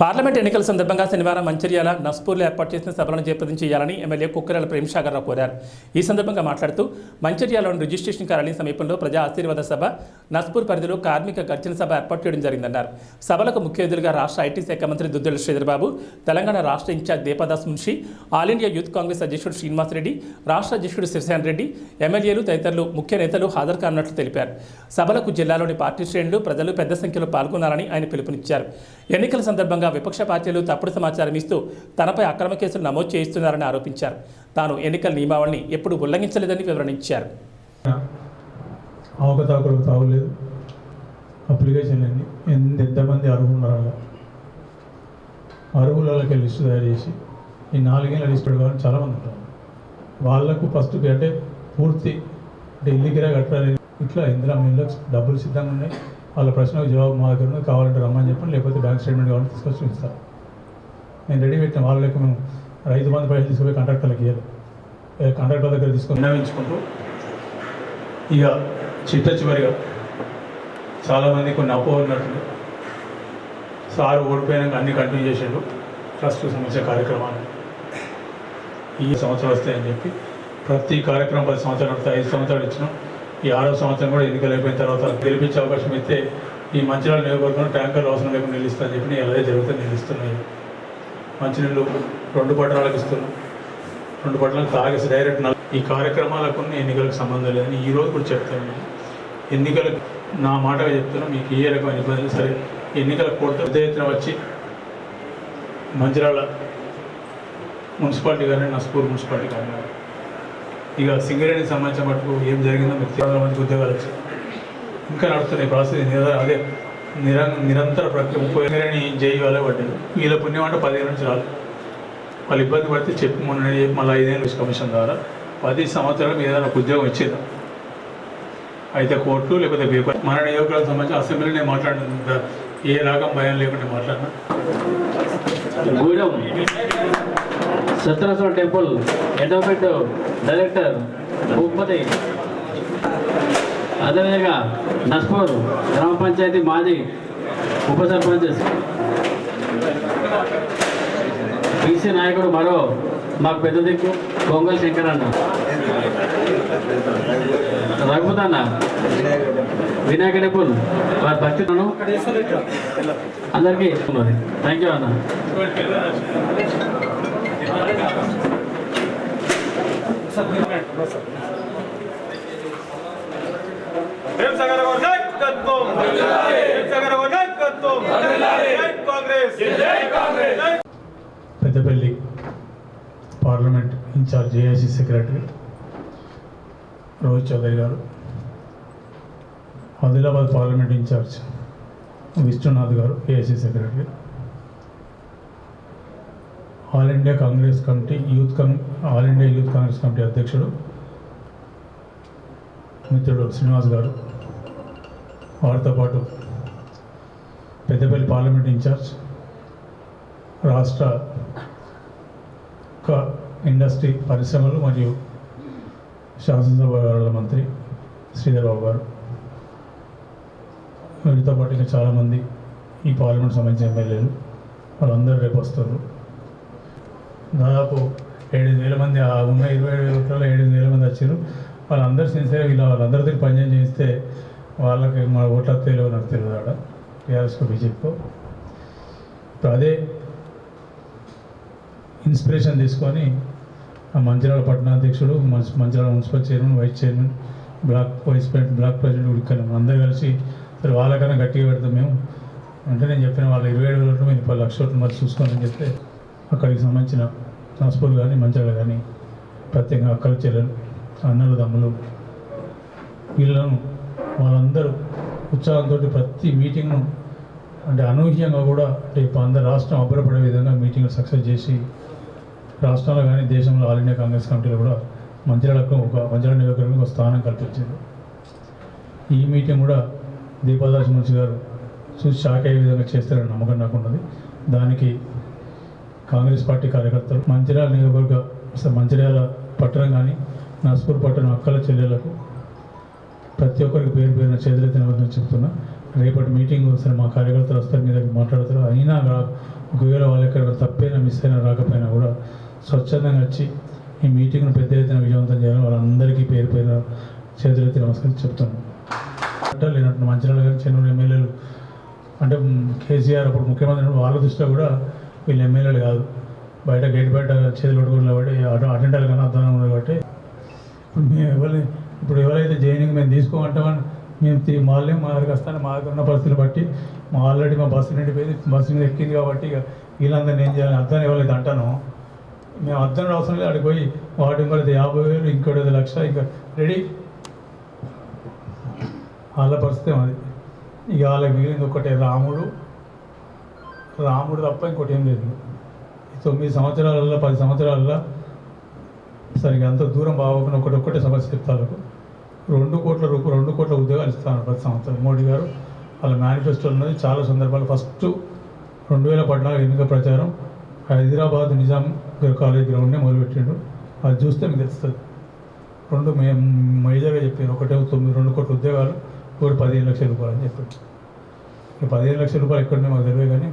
Parliament ఎన్నికల సందర్భంగా శనివారం మంచిర్యాల నస్పూర్లో ఏర్పాటు చేసిన సభలను జయప్రదం చేయాలని ఎమ్మెల్యే కుక్కరాల ప్రేమసాగర్రావు కోరారు. ఈ సందర్భంగా మాట్లాడుతూ మంచిర్యాలలోని రిజిస్ట్రేషన్ కార్యాలయం సమీపంలో ప్రజా ఆశీర్వాద సభ నస్పూర్ పరిధిలో కార్మిక గర్జన సభ ఏర్పాటు చేయడం జరిగిందన్నారు. సభలకు ముఖ్య అతిథులుగా రాష్ట్ర ఐటీ శాఖ మంత్రి దుద్దెల శ్రీధర్బాబు తెలంగాణ రాష్ట్ర in charge Deepa Das Munshi all India youth Congress అధ్యక్షుడు శ్రీనివాస్ రెడ్డి రాష్ట్ర అధ్యక్షుడు శివసేన రెడ్డి ఎమ్మెల్యేలు తదితరులు ముఖ్య నేతలు హాజరు కానున్నట్లు తెలిపారు. సభలకు జిల్లాలోని పార్టీ శ్రేణులు ప్రజలు పెద్ద సంఖ్యలో పాల్గొనాలని ఆయన పిలుపునిచ్చారు. ఎన్నికల సందర్భంగా విపక్ష పార్టీలు తప్పుడు సమాచారం ఇస్తూ తనపై అక్రమ కేసులు నమోదు చేయిస్తున్నారని ఆరోపించారు. తాను ఎన్నికల నియమావళిని ఎప్పుడు ఉల్లంఘించలేదని వివరణించారు. అవకతవకలు తాగలేదు అప్లికేషన్ అన్ని ఎంత ఎంతమంది అర్హులు ఉన్నారు. అర్హులకి లిస్టు తయారు చేసి ఈ నాలుగేళ్ళ లిస్ట్ పెట్టుకోవాలని చాలామంది ఉంటారు వాళ్ళకు ఫస్ట్ అంటే పూర్తి అంటే ఇల్లు గిరా కట్టాలి ఇట్లా ఇందిరా మీలో డబ్బులు సిద్ధంగా ఉన్నాయి. వాళ్ళ ప్రశ్నకు జవాబు మా దగ్గర ఉంది కావాలంటే రమ్మని చెప్పండి లేకపోతే బ్యాంక్ స్టేట్మెంట్ కావాలంటే తీసుకొచ్చి ఇస్తాను నేను రెడీ పెట్టిన వాళ్ళకి మేము రైతు మంది పైసలు తీసుకుపోయి కాంట్రాక్టర్లకు ఇవ్వాలి కాంట్రాక్టర్ దగ్గర తీసుకొని విన్నవించుకుంటూ ఇక చిట్ట చివరిగా చాలామంది కొన్ని అపోహలు ఉన్నట్టు సార్ ఓడిపోయాక అన్ని కంటిన్యూ చేసాడు. ట్రస్ట్ సంబంధించిన కార్యక్రమాన్ని. ఈ సంవత్సరం వస్తాయని చెప్పి ప్రతి కార్యక్రమం పది సంవత్సరాలు ఐదు సంవత్సరాలు ఇచ్చినాం. ఈ ఆరో సంవత్సరం కూడా ఎన్నికలు అయిపోయిన తర్వాత గెలిపించే అవకాశం ఇస్తే ఈ మంచిర్యాల నియోజకవర్గంలో ట్యాంకర్లు అవసరం లేకుండా నిలుస్తాయని చెప్పి అలాగే జరుగుతుంది నిలుస్తున్నాయి మంచినీళ్ళు రెండు పట్టణాలకు ఇస్తున్నాం. రెండు పట్టణాలకు తాగేసి డైరెక్ట్ ఈ కార్యక్రమాలకు ఎన్నికలకు సంబంధం లేదని ఈ రోజు కూడా చెప్తాను. ఎన్నికలకు నా మాటగా చెప్తున్నా మీకు ఏ రకమైన ఇబ్బంది సరే ఎన్నికల కోర్టు పెద్ద ఎత్తున వచ్చి మంచిర్యాల మున్సిపాలిటీ కానీ నస్పూర్ మున్సిపాలిటీ కానీ ఇక సింగరేణికి సంబంధించిన మటుకు ఏం జరిగిందో మీకు చాలా మందికి ఉద్యోగాలు వచ్చాయి ఇంకా నడుస్తున్నాయి ప్రాసెస్ నిర అదే నిర నిరంతర ప్రక్రియ. ముప్పై సింగరేణి జై వాళ్ళే పడ్డారు వీళ్ళ పుణ్యం అంటే పదిహేను నుంచి రాదు. వాళ్ళు ఇబ్బంది పడితే చెప్పు మొన్న మళ్ళీ ఐదేళ్ళు కమిషన్ ద్వారా పది సంవత్సరాలు ఏదైనా ఒక ఉద్యోగం ఇచ్చేదా? అయితే కోర్టు లేకపోతే పేపర్. మన నియోజకవర్గం సంబంధించి అసెంబ్లీ నేను మాట్లాడిన ఏ రకం భయం లేకుండా మాట్లాడినా. Gudem Satyanarayana temple endowment director Bhupathi. అదేవిధంగా నస్పూర్ గ్రామ పంచాయతీ మాజీ ఉప సర్పంచ్ బీసీ నాయకుడు మరో మాకు పెద్ద దిక్కు పొంగల్ శంకర్ అన్న రఘుపతి అన్న వినాయక టెంపుల్ వారి భక్తులను అందరికీ థ్యాంక్ యూ అన్న. దేవసాగర్ గారి నాయకత్వం దేవసాగర్ గారి నాయకత్వం Congress Peddapalli parliament in charge AIC secretary Rohit Chaudhary గారు Adilabad parliament in charge Vishnunath గారు AIC secretary. All India Congress committee youth cum all India youth Congress committee అధ్యక్షుడు మిత్రుడు శ్రీనివాస్ గారు. వారితో పాటు పెద్దపల్లి పార్లమెంట్ ఇన్ఛార్జ్ రాష్ట్ర క ఇండస్ట్రీ పరిశ్రమలు మరియు శాసనసభ వ్యవహారాల మంత్రి శ్రీధర్బాబు గారు. వీరితో పాటు ఇంకా చాలామంది ఈ పార్లమెంట్ సంబంధించిన ఎమ్మెల్యేలు. వాళ్ళందరూ రేపు వస్తారు. దాదాపు ఏడు వేల మంది ఆ ఉన్న ఇరవై ఏడు వేల ఏడు వేల మంది వచ్చారు వాళ్ళందరూ సిన్సియర్గా ఇలా వాళ్ళందరితో పనిచేయం చేస్తే వాళ్ళకి మన ఓట్ల తెలియదు నాకు తెలియదు ఆడ. టీఆర్ఎస్కు బీజేపీకో ఇప్పుడు అదే ఇన్స్పిరేషన్ తీసుకొని ఆ మంచిర్యాల పట్టణాధ్యక్షుడు మంచి Mancherial municipal chairman vice chairman block vice president block president ఉడికాను అందరూ కలిసి సరే వాళ్ళకన్నా గట్టిగా పెడతాం మేము. అంటే నేను చెప్పిన వాళ్ళ ఇరవై ఏడు వేల మీరు పది లక్షల ఓట్లు మరి చూసుకోవాలని చెప్తే అక్కడికి సంబంధించిన ట్రాన్స్పోర్ట్ కానీ మంచాలు కానీ ప్రత్యేకంగా అక్కల చెల్లెలు అన్నలు తమ్ములు వీళ్ళను వాళ్ళందరూ ఉత్సాహంతో ప్రతి మీటింగ్ను అంటే అనూహ్యంగా కూడా అంటే ఇప్పుడు అందరు రాష్ట్రం అబ్బరపడే విధంగా మీటింగ్లు సక్సెస్ చేసి రాష్ట్రంలో కానీ దేశంలో ఆల్ ఇండియా కాంగ్రెస్ కమిటీలో కూడా మంచిర్యాలకు ఒక మంచిర్యాల నియోజకవర్గానికి ఒక స్థానం కల్పించింది ఈ మీటింగ్ కూడా దీపాదాస్ మున్సి గారు చూసి షాక్ అయ్యే విధంగా చేస్తారని నమ్మకం నాకు ఉన్నది దానికి కాంగ్రెస్ పార్టీ కార్యకర్తలు మంచిర్యాల నియోజకవర్గ మంచిర్యాల పట్టణం కానీ నస్పూర్ పట్టణం అక్కల చెల్లెలకు ప్రతి ఒక్కరికి పేరు పేరున చేతులెత్తిన వద్దని చెప్తున్నా. రేపటి మీటింగ్ వస్తారు మా కార్యకర్తలు వస్తారు మీ దగ్గర మాట్లాడతారు. అయినా రా ఒకవేళ వాళ్ళు ఎక్కడ తప్పైనా మిస్ అయినా రాకపోయినా కూడా స్వచ్ఛందంగా వచ్చి ఈ మీటింగ్ను పెద్ద ఎత్తున విజయవంతం చేయాలని వాళ్ళందరికీ పేరు పేరు చేతులెత్తి నమస్కారం చెప్తున్నాను అంటే లేనట్టు మంచిర్యాల గారి చెన్నూరు ఎమ్మెల్యేలు అంటే కేసీఆర్ అప్పుడు ముఖ్యమంత్రి వాళ్ళ దృష్టిలో కూడా వీళ్ళు ఎమ్మెల్యేలు కాదు. బయట గేట్ బయట చేతులు పట్టుకుని కాబట్టి అటు అటెండర్ కానీ అర్థం ఉన్నారు కాబట్టి ఇప్పుడు మేము ఎవరి ఇప్పుడు ఎవరైతే జైనింగ్ మేము తీసుకోమంటామని మేము తిరిగి వాళ్ళే మా దగ్గరికి వస్తాను. మా దగ్గర ఉన్న పరిస్థితులు బట్టి మా ఆల్రెడీ మా బస్సు నిండిపోయింది. బస్సు మీద ఎక్కింది కాబట్టి ఇక వీళ్ళందరినీ ఏం చేయాలని అర్థం ఇవ్వలేదు అంటాను. మేము అర్థం అవసరం లేదు. అక్కడికి పోయి వాటి ఇంకోటి యాభై వేలు ఇంకోటి ఐదు లక్ష ఇంకా రెడీ. వాళ్ళ పరిస్థితి అది. ఇక వాళ్ళకి మిగిలింది ఒకటే రాముడు. రాముడు తప్ప ఇంకోటి ఏం లేదు. ఈ తొమ్మిది సంవత్సరాలలో పది సంవత్సరాలలో సరిగ్గా అంత దూరం బాగోకుండా ఒకటి ఒక్కటే సమస్య చెప్తారు. రెండు కోట్ల రూపాయలు రెండు కోట్ల ఉద్యోగాలు ఇస్తాను ప్రతి సంవత్సరం. మోడీ గారు వాళ్ళ మేనిఫెస్టో ఉన్నది. చాలా సందర్భాలు ఫస్ట్ రెండు వేల పద్నాలుగు ఎన్నిక ప్రచారం. హైదరాబాద్ నిజాం కాలేజ్ గ్రౌండ్నే మొదలుపెట్టిండు. అది చూస్తే మీకు తెలుస్తుంది. రెండు మేము మేజర్గా చెప్పారు ఒకటే తొమ్మిది రెండు కోట్ల ఉద్యోగాలు ఒకటి పదిహేను లక్షల రూపాయలు అని చెప్పారు ఇక పదిహేను లక్షల రూపాయలు ఎక్కడనే మాకు తెలియదు కానీ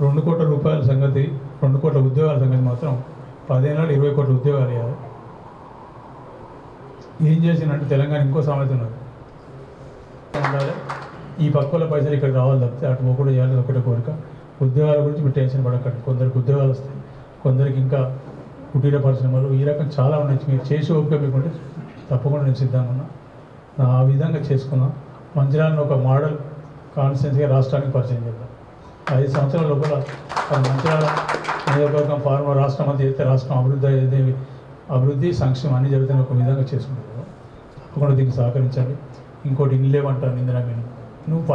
రెండు కోట్ల రూపాయల సంగతి రెండు కోట్ల ఉద్యోగాల సంగతి మాత్రం పదిహేను నాడు ఇరవై కోట్ల ఉద్యోగాలు ఇవ్వాలి ఏం చేసిందంటే తెలంగాణ ఇంకో సామెత ఉన్నది. ఉండాలి. ఈ పక్కల పైసలు ఇక్కడ రావాలి తప్పితే అటు ఒకటి చేయాలి ఒకటే కోరిక. ఉద్యోగాల గురించి మీరు టెన్షన్ పడకండి. కొందరికి ఉద్యోగాలు వస్తాయి. కొందరికి ఇంకా కుటీర పరిశ్రమలు ఈ రకం చాలా ఉన్నాయి. మీరు చేసి ఓపిక మీకుంటే తప్పకుండా నేను సిద్ధంగా ఉన్నా. ఆ విధంగా చేసుకున్నాను మంచిర్యాలను ఒక మోడల్ కాన్స్టెన్సీగా రాష్ట్రానికి పరిచయం చేద్దాం. ఐదు సంవత్సరాల లోపల మంత్రాల నియోజకవర్గం ఫార్మర్ రాష్ట్రం అంతా చేస్తే రాష్ట్రం అభివృద్ధి అభివృద్ధి సంక్షేమం అన్ని జరుగుతున్న ఒక విధంగా చేసుకుంటారు. తప్పకుండా దీనికి సహకరించాలి. ఇంకోటి ఇల్లేమంటారు నిందన ఇందిరా మీరు నువ్వు